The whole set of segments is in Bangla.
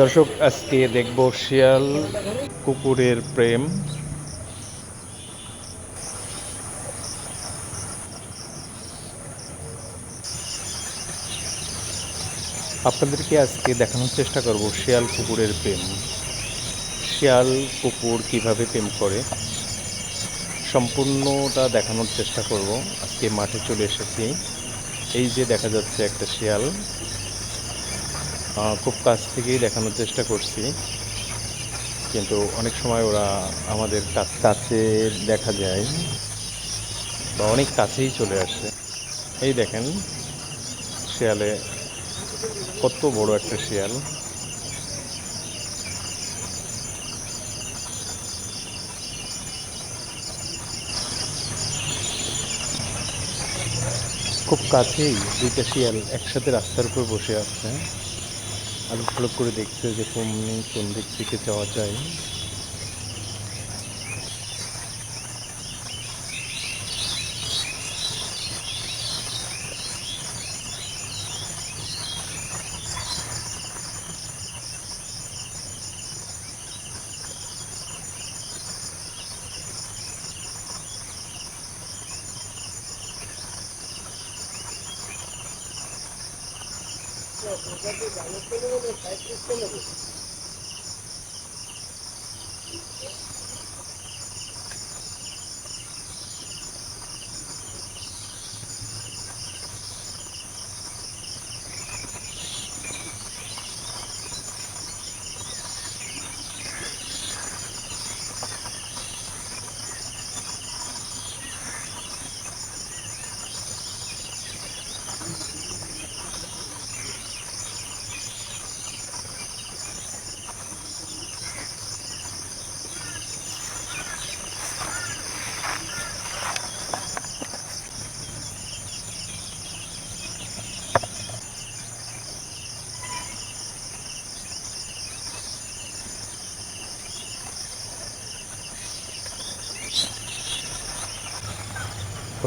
দর্শক, আজকে দেখব শিয়াল কুকুরের প্রেম। আপনাদেরকে আজকে দেখানোর চেষ্টা করব শিয়াল কুকুরের প্রেম। শিয়াল কুকুর কীভাবে প্রেম করে, সম্পূর্ণটা দেখানোর চেষ্টা করব। আজকে মাঠে চলে এসেছি। এই যে দেখা যাচ্ছে একটা শিয়াল খুব কাছ থেকেই দেখানোর চেষ্টা করছি। কিন্তু অনেক সময় ওরা আমাদের কাছে দেখা যায় বা অনেক কাছেই চলে আসে। এই দেখেন, শিয়ালে কত বড় একটা শিয়াল। খুব কাছেই দুইটা শিয়াল একসাথে রাস্তার উপর বসে আছে। আলু ভালো করে দেখতে যে কোন কোন দিক থেকে যাওয়া যায়। 这个位置还是这么点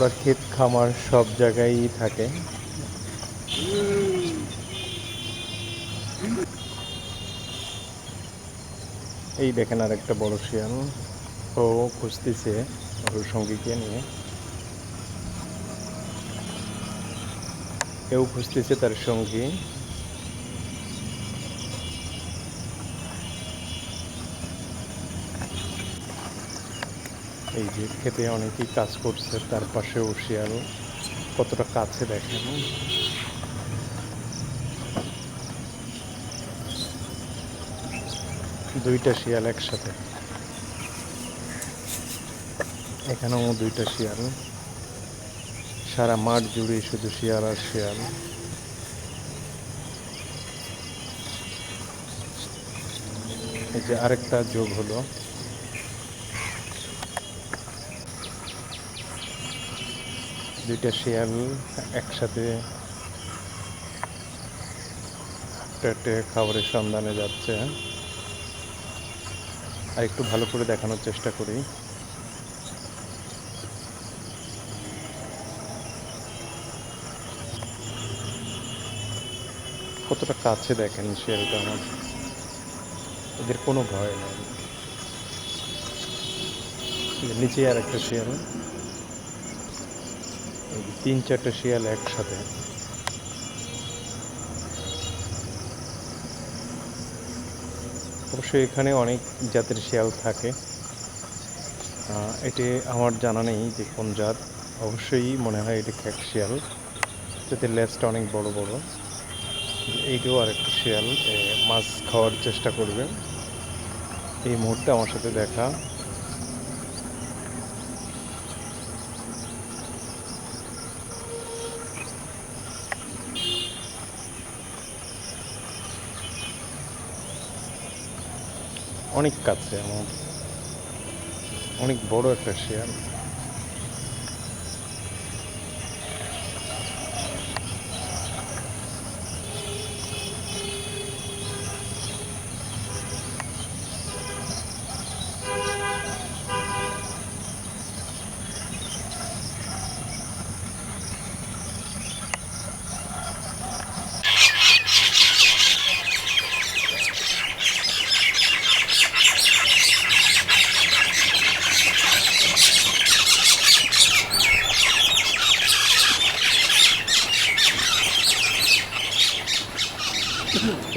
ওরা ক্ষেত খামার সব জায়গায় থাকে। এই দেখেন আর একটা বড় শিয়াল। ও খুঁজতেছে ওর সঙ্গীকে নিয়ে। এও খুঁজতেছে তার সঙ্গী। এই যে খেতে অনেকেই কাজ করছে, তার পাশেও শিয়াল কতটা কাছে দেখেন দুইটা শিয়াল একসাথে। এখানেও দুইটা শিয়াল। সারা মাঠ জুড়ে শুধু শিয়াল আর শিয়াল। এই যে আরেকটা যোগ হলো। দুইটা শিয়াল একসাথে হাঁটতে খাবারের সন্ধানে যাচ্ছে। আর একটু ভালো করে দেখানোর চেষ্টা করি। কতটা কাছে দেখেন শিয়ালটা আমার। এদের কোনো ভয় নেই। নিচে আর একটা শিয়াল। তিন চারটে শিয়াল একসাথে। অবশ্যই এখানে অনেক জাতের শিয়াল থাকে। এটি আমার জানা নেই যে কোন জাত। অবশ্যই মনে হয় এটি খ্যাক শিয়াল। যাতে লেজটা অনেক বড় বড়। এইটাও আর একটা শিয়াল মাছ খাওয়ার চেষ্টা করবে। এই মুহূর্তে আমার সাথে দেখা। অনেক কাছে আমার অনেক বড় একটা শিয়াল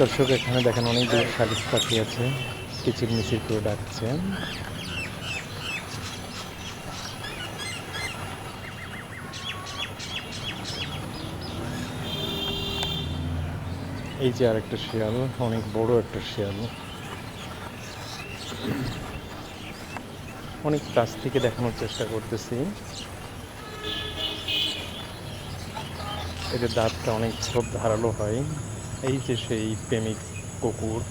দর্শক, এখানে দেখেন অনেকগুলো শালিক পাখি আছে। কিচির মিচির করে ডাকছে। এই যে আরেকটা শিয়াল, অনেক বড় একটা শিয়াল। অনেক কাছ থেকে দেখানোর চেষ্টা করতেছি। এদের দাঁতটা অনেক খুব ধারালো হয়। এই যে সেই প্রেমিক কুকুর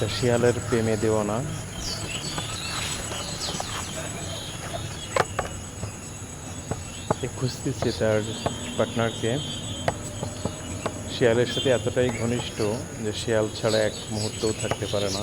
যা শিয়ালের প্রেমে দেওয়া না। খুঁজতেছে তার পার্টনারকে। শিয়ালের সাথে এতটাই ঘনিষ্ঠ যে শিয়াল ছাড়া এক মুহূর্তও থাকতে পারে না।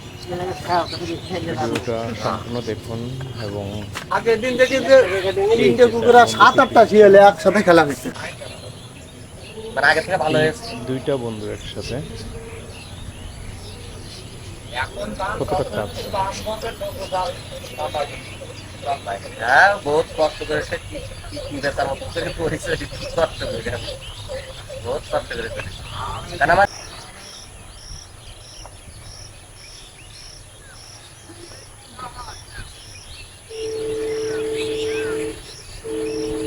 ভিডিওটা সম্পূর্ণ দেখুন এবং আগের দিন দেখি যে তিনটে কুকুর সাত আটটা শিয়ালে একসাথে খেলা হচ্ছে মানে আগে থেকে ভালো হয়েছে। দুইটা বন্ধু একসাথে। কতটা কাজ হ্যাঁ বহুত কষ্ট করেছে। কি কি- মতো করে পরিচয় কষ্ট করে বহুত কষ্ট করে করেছে। কারণ আমার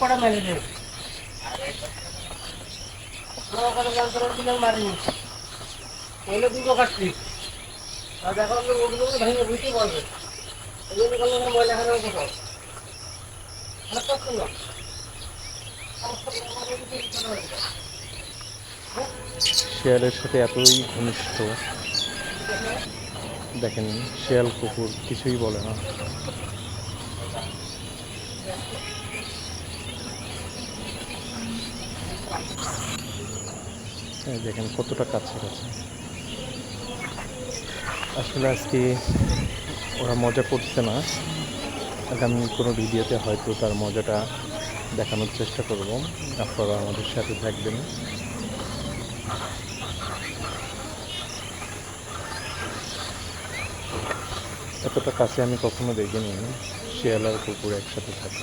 কটা মেলে দেবে। আর দেখো ওগুলো ভেঙে বুঝতে পারবে। এই করলে ময়লা শিয়ালের সাথে এতই ঘনিষ্ঠ। দেখেন, শিয়াল কুকুর কিছুই বলে না এই দেখেন কতটা কাছে কাছে আসলে আজকে ওরা মজা করছে না। আগামী কোনো ভিডিওতে হয়তো তার মজাটা দেখানোর চেষ্টা করব। আপনারা আমাদের সাথে থাকবেন। এতটা কাছে আমি কখনো দেখিনি। শিয়াল আর কুকুর একসাথে থাকে।